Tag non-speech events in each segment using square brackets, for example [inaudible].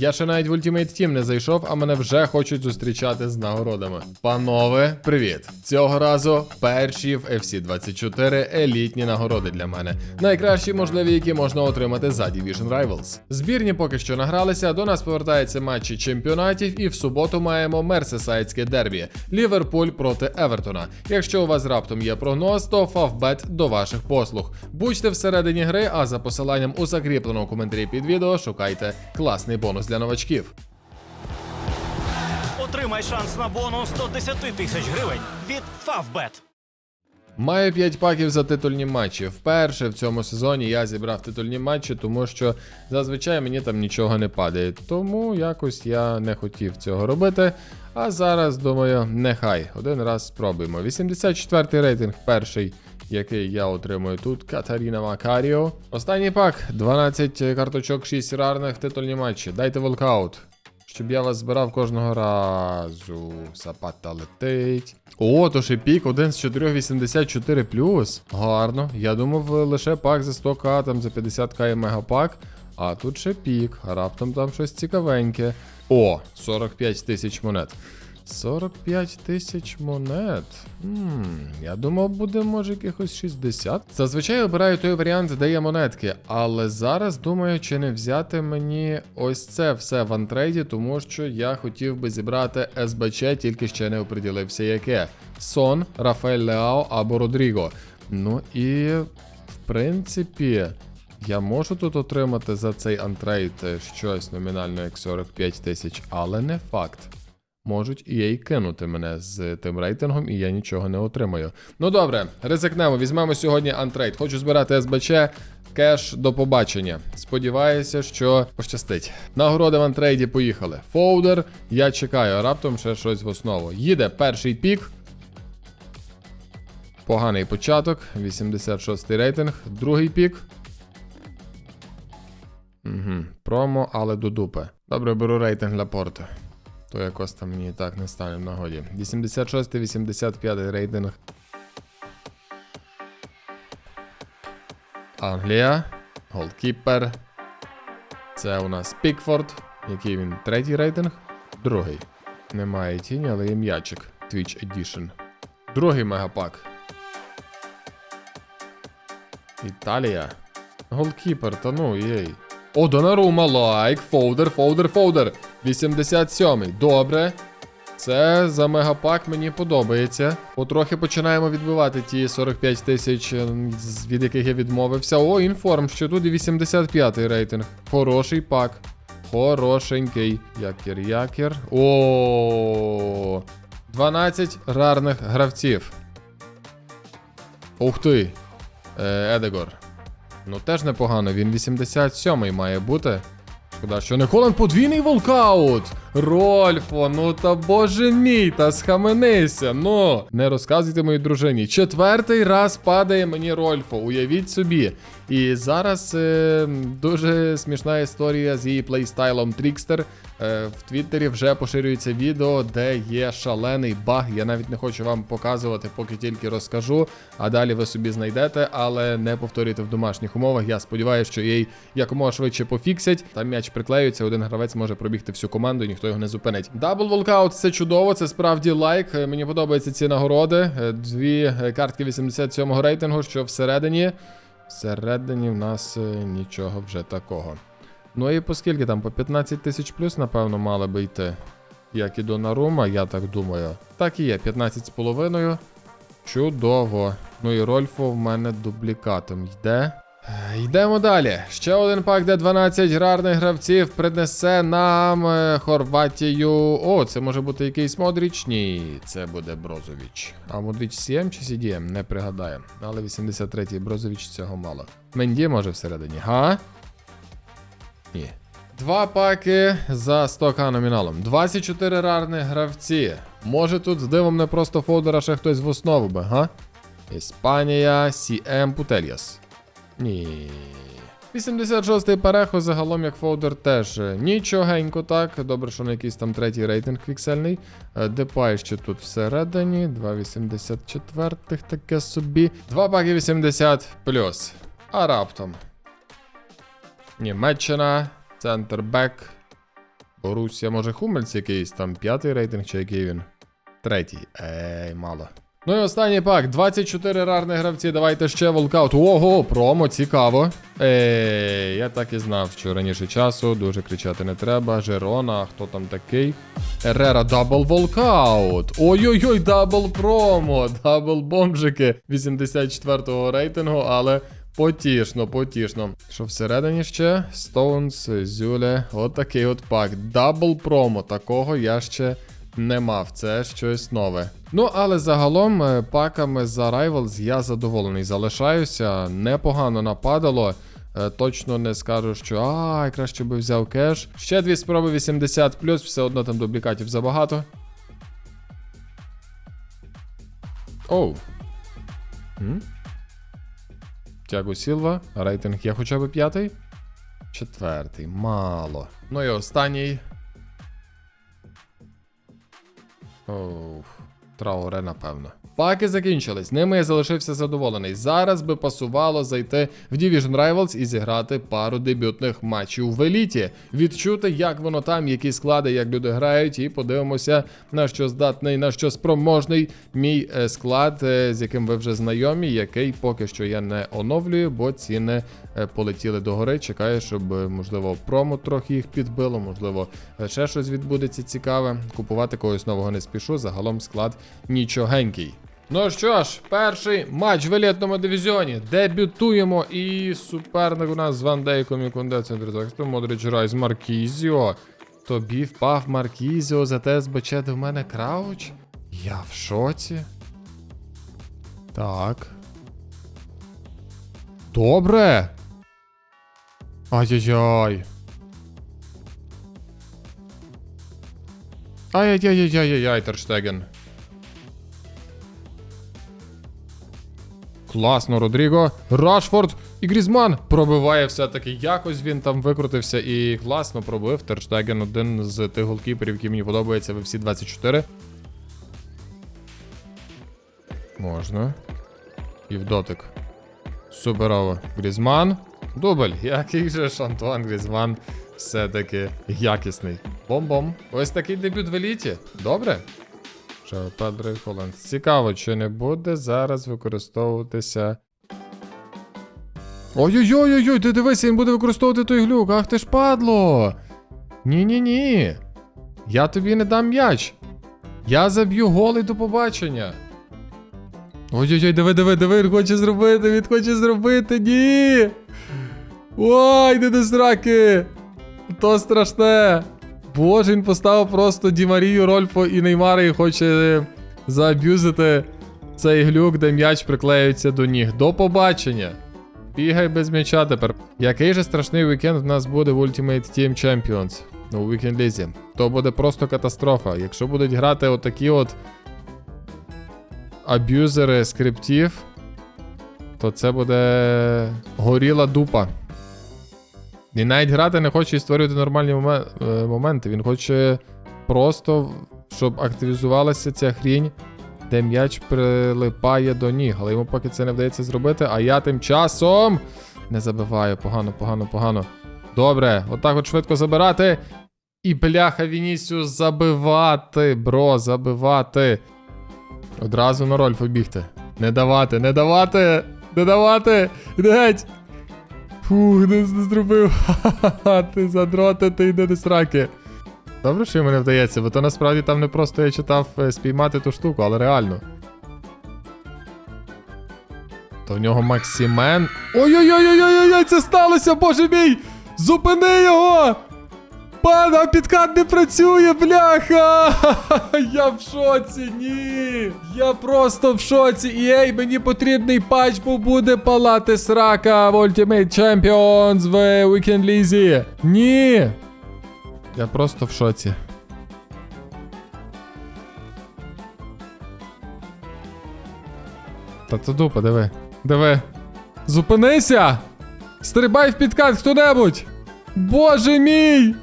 Я ще навіть в Ultimate Team не зайшов, а мене вже хочуть зустрічати з нагородами. Панове, привіт! Цього разу перші в FC 24 елітні нагороди для мене. Найкращі можливі, які можна отримати за Division Rivals. Збірні поки що награлися. До нас повертаються матчі чемпіонатів, і в суботу маємо мерсесайдське дербі Ліверпуль проти Евертона. Якщо у вас раптом є прогноз, то Фавбет до ваших послуг. Будьте всередині гри, а за посиланням у закріпленому коментарі під відео шукайте класний бонус для новачків. Отримай шанс на бонус 110 тисяч гривень від Favbet. Маю 5 паків за титульні матчі. Вперше в цьому сезоні я зібрав титульні матчі, тому що зазвичай мені там нічого не падає. Тому якось я не хотів цього робити. А зараз думаю, нехай один раз спробуємо. 84 й рейтинг, перший, який я отримую тут. Катаріна Макаріо. Останній пак 12 карточок, 6 рарних титульні матчі. Дайте волкаут. Щоб я вас збирав кожного разу. Сапата летить. О, то ще пік 1 з 484 плюс. Гарно. Я думав лише пак за 100к, там за 50к і мегапак. А тут ще пік. Раптом там щось цікавеньке. О, 45 тисяч монет. 45 тисяч монет. Хм, я думав, буде може якихось 60. Зазвичай обираю той варіант, де є монетки, але зараз думаю, чи не взяти мені ось це все в антрейді, тому що я хотів би зібрати СБЧ, тільки ще не оприділився яке. Сон, Рафаель Леао або Родріго. Ну і в принципі. Я можу тут отримати за цей антрейд е, щось номінально як 45 тисяч, але не факт. Можуть і й кинути мене з тим рейтингом, і я нічого не отримаю. Ну добре, ризикнемо. Візьмемо сьогодні антрейд. Хочу збирати СБЧ. Кеш до побачення. Сподіваюся, що пощастить. Нагороди в антрейді поїхали. Фоудер, я чекаю, раптом ще щось в основу. Їде перший пік. Поганий початок. 86 рейтинг. Другий пік. Угу. Промо, але до дупи. Добре, беру рейтинг для порту. То якось там мені так не стане в нагоді. 86, 85 рейтинг. Англія. Голкіпер. Це у нас Пікфорд. Який він? Третій рейтинг? Другий. Немає тіні, але є м'ячик. Twitch Edition. Другий мегапак. Італія. Голкіпер, та ну єй. О, Донарума, лайк, фолдер, фолдер, фолдер. 87-й. Добре. Це за мегапак мені подобається. Потрохи починаємо відбивати ті 45 тисяч, е, від яких я відмовився. О, інформ, що тут і 85-й рейтинг. Хороший пак. Хорошенький. Якір, якір. О, 12 рарних гравців. Ух ти. Е, Едегор. Ну теж непогано, він 87-й має бути. Шкода, що не Холланд подвійний волкаут. Рольфо, ну та боже мій, та схаменися. Ну, не розказуйте моїй дружині. Четвертий раз падає мені Рольфо, уявіть собі. І зараз е, дуже смішна історія з її плейстайлом Трікстер. Е, в Твіттері вже поширюється відео, де є шалений баг. Я навіть не хочу вам показувати, поки тільки розкажу. А далі ви собі знайдете, але не повторюйте в домашніх умовах. Я сподіваюся, що їй якомога швидше пофіксять. Там м'яч приклеюється, один гравець може пробігти всю команду, і його не зупинить. Дабл волкаут це чудово, це справді лайк. Е, Мені подобаються ці нагороди. Е, Дві е, картки 87-го рейтингу, що всередині. Всередині в нас нічого вже такого. Ну і поскільки там по 15 тисяч плюс, напевно, мали би йти. Як і до Нарума, я так думаю. Так і є, 15 з половиною. Чудово. Ну і Рольфо в мене дублікатом йде. Е, Йдемо далі. Ще один пак, де 12 гарних гравців принесе нам е, Хорватію. О, це може бути якийсь Модріч? Ні, це буде Брозович. А Модріч CM чи CDM? Не пригадаю. Але 83-й Брозович цього мало. Менді може всередині, га? Ні. Два паки за 100к номіналом. 24 рарних гравці. Може тут з дивом не просто фолдера ще хтось в основу би, га? Іспанія, CM Путельяс. Ні. 86-й перехо загалом як фолдер теж е, нічогенько так. Добре, що на якийсь там третій рейтинг піксельний. Е, Депай ще тут всередині. 2,84 таке собі. Два паки 80 плюс. А раптом. Німеччина, центр бек. Русія, може, Хумельц якийсь, там п'ятий рейтинг чи який він? Третій. Ей, мало. Ну і останній пак. 24 рарні гравці. Давайте ще волкаут. Ого, промо, цікаво. Ей, я так і знав, що раніше часу дуже кричати не треба. Жерона, хто там такий? Ерера дабл волкаут. Ой-ой-ой, дабл промо, дабл бомжики 84-го рейтингу, але потішно, потішно. Що всередині ще? Стоунс, Зюле, от такий от пак. Дабл промо. Такого я ще не мав. Це щось нове. Ну, але загалом е, паками за Rivals я задоволений. Залишаюся. Непогано нападало. Е, Точно не скажу, що а, краще би взяв кеш. Ще дві спроби 80 все одно там дублікатів забагато. Оу. М? Тяго Сілва. Рейтинг є хоча б п'ятий. Четвертий. Мало. Ну і останній. Оу. Трауре, напевно. Паки закінчились. Ними я залишився задоволений. Зараз би пасувало зайти в Division Rivals і зіграти пару дебютних матчів в еліті. Відчути, як воно там, які склади, як люди грають, і подивимося, на що здатний, на що спроможний мій е, склад, е, з яким ви вже знайомі, який поки що я не оновлюю, бо ціни е, полетіли догори. Чекаю, щоб можливо промо трохи їх підбило, можливо, ще щось відбудеться цікаве. Купувати когось нового не спішу. Загалом склад нічогенький. Ну що ж, перший матч в елітному дивізіоні. Дебютуємо. І суперник у нас з Ван Дейком і Кунде центр захисту. Модрич Райз Маркізіо. Тобі впав Маркізіо, зате збачете в мене крауч? Я в шоці. Так. Добре. Ай-яй-яй. Ай-яй-яй-яй-яй, Терштеген. Класно, Родріго. Рашфорд і Грізман пробиває все-таки. Якось він там викрутився і класно пробив. Терштеген один з тих голкіперів, які мені подобається в всі 24. Можна. І в дотик. Суперово. Грізман. Дубль. Який же ж Антуан Грізман все-таки якісний. Бом-бом. Ось такий дебют в еліті. Добре. Що, Педро Холланд. Цікаво, чи не буде зараз використовуватися. Ой-ой-ой-ой, ти дивися, він буде використовувати той глюк. Ах ти ж падло. Ні-ні-ні. Я тобі не дам м'яч. Я заб'ю голий до побачення. Ой-ой-ой, диви, диви, диви, він хоче зробити, він хоче зробити, ні. Ой, не до сраки. То страшне. Боже, він поставив просто Ді Марію, Рольфо і Неймара і хоче зааб'юзити цей глюк, де м'яч приклеюється до ніг. До побачення. Бігай без м'яча тепер. Який же страшний вікенд в нас буде в Ultimate Team Champions у Weekend Лізі. То буде просто катастрофа. Якщо будуть грати отакі от аб'юзери скриптів, то це буде горіла дупа. Він навіть грати не хоче і створювати нормальні моме- е, моменти. Він хоче просто, щоб активізувалася ця хрінь, де м'яч прилипає до ніг. Але йому поки це не вдається зробити. А я тим часом не забиваю. Погано, погано, погано. Добре, отак от швидко забирати. І бляха Вінісіус забивати, бро, забивати. Одразу на Рольфу бігти. Не давати, не давати, не давати. Геть. Фух, не, зробив. [laughs] Ха-ха-ха, ти задроти, ти йде до сраки. Добре, що йому не вдається, бо то насправді там не просто я читав е, спіймати ту штуку, але реально. То в нього Максимен. Ой-ой-ой-ой-ой, це сталося, боже мій! Зупини його! Пана, підкат не працює, бляха! [laughs] Я в шоці, ні! Я просто в шоці. І ей, мені потрібний патч, бо буде палати срака в Ultimate Champions в Weekend Лізі. Ні! Я просто в шоці. Та то дупа, диви. Диви. Зупинися! Стрибай в підкат хто-небудь! Боже мій!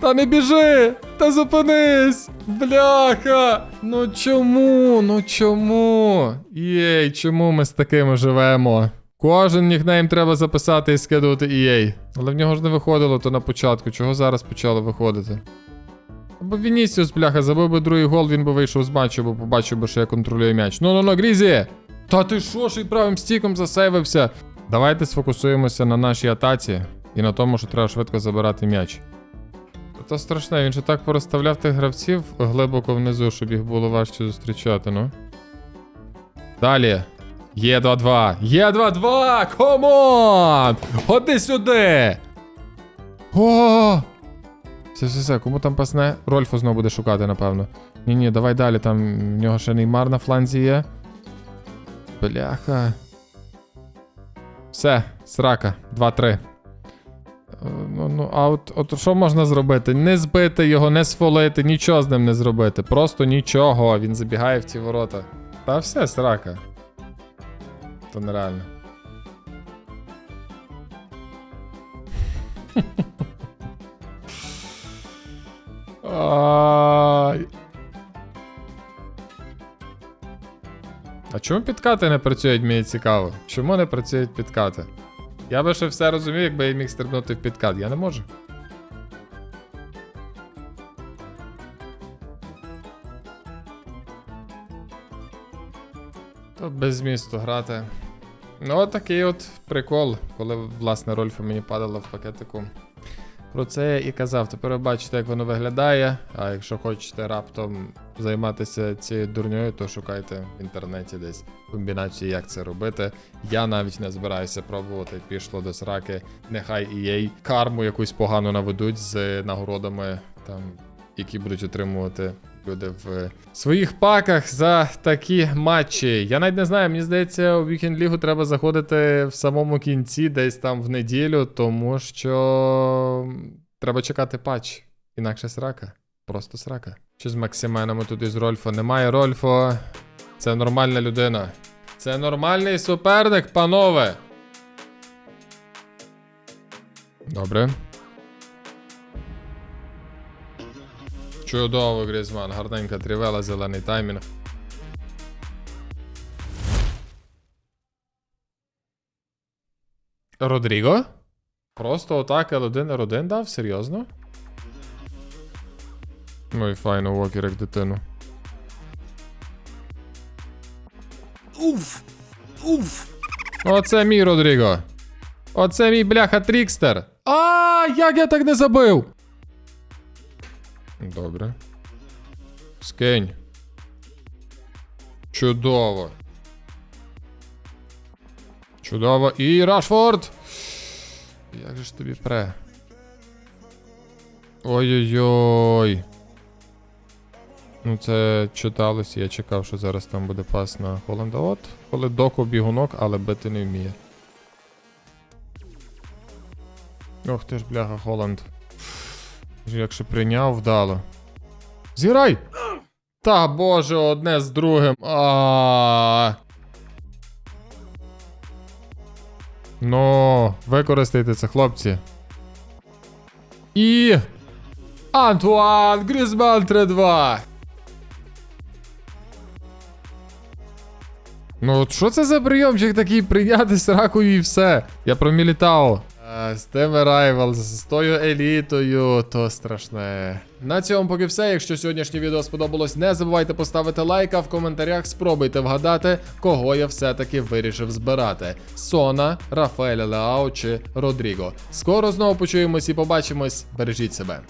Та не біжи! Та зупинись! Бляха! Ну чому? Ну чому? Єй, чому ми з такими живемо? Кожен нікнейм треба записати і скидувати EA. Але в нього ж не виходило то на початку. Чого зараз почало виходити? Або Вінісіус, бляха, забив би другий гол, він би вийшов з матчу, бо побачив би, що я контролюю м'яч. Ну ну ну, Грізі! Та ти що ж і правим стіком засейвився? Давайте сфокусуємося на нашій атаці і на тому, що треба швидко забирати м'яч. То страшне, він же так порозставляв тих гравців глибоко внизу, щоб їх було важче зустрічати, ну. Далі. Є 2-2. Є 2-2! Комон! Ходи сюди! О! Все, все, все, кому там пасне? Рольфу знову буде шукати, напевно. Ні, ні, давай далі, там в нього ще Неймар на фланзі є. Бляха. Все, срака. 2-3. Ну, ну, а от, от що можна зробити? Не збити його, не сфолити, нічого з ним не зробити. Просто нічого. Він забігає в ті ворота. Та все, срака. То нереально. А чому підкати не працюють, мені цікаво. Чому не працюють підкати? Я би ще все розумів, якби я міг стрибнути в підкат. Я не можу. То без змісту грати. Ну, от такий от прикол, коли власне Рольфа мені падала в пакетику. Про це я і казав. Тепер ви бачите, як воно виглядає. А якщо хочете раптом займатися цією дурньою, то шукайте в інтернеті десь комбінацію, як це робити. Я навіть не збираюся пробувати, пішло до сраки. Нехай EA карму якусь погану наведуть з нагородами, там, які будуть отримувати люди в своїх паках за такі матчі. Я навіть не знаю, мені здається, у Weekend Лігу треба заходити в самому кінці, десь там в неділю, тому що треба чекати патч. Інакше срака. Просто срака. Чи з Максименом тут із Рольфо? Немає Рольфо. Це нормальна людина. Це нормальний суперник, панове. Добре. Чудово, Грізман. Гарненька трівела, зелений таймінг. Родріго? Просто отак L1 R1 дав? Серйозно? Ну і файно, Вокер як дитину. Уф! Уф! Оце мій Родріго. Оце мій бляха Трікстер. А, як я так не забив? Добре. Скинь. Чудово. Чудово. І Рашфорд. Як же ж тобі пре? Ой-ой-ой. Ну, це читалось, я чекав, що зараз там буде пас на Холланда. От, коли доку бігунок, але бити не вміє. Ох ти ж, бляха, Холланд. Як ще прийняв, вдало. Зіграй! Та боже, одне з другим. А. Ну, використайте це, хлопці. І. Антуан Грізман 3-2. Ну, от що це за прийомчик такий прийняти сракою і все? Я про Мілітао. А, З тими Rivals, з тою елітою, то страшне. На цьому поки все. Якщо сьогоднішнє відео сподобалось, не забувайте поставити лайк, а в коментарях спробуйте вгадати, кого я все-таки вирішив збирати: Сона, Рафаеля Леао чи Родріго. Скоро знову почуємось і побачимось. Бережіть себе.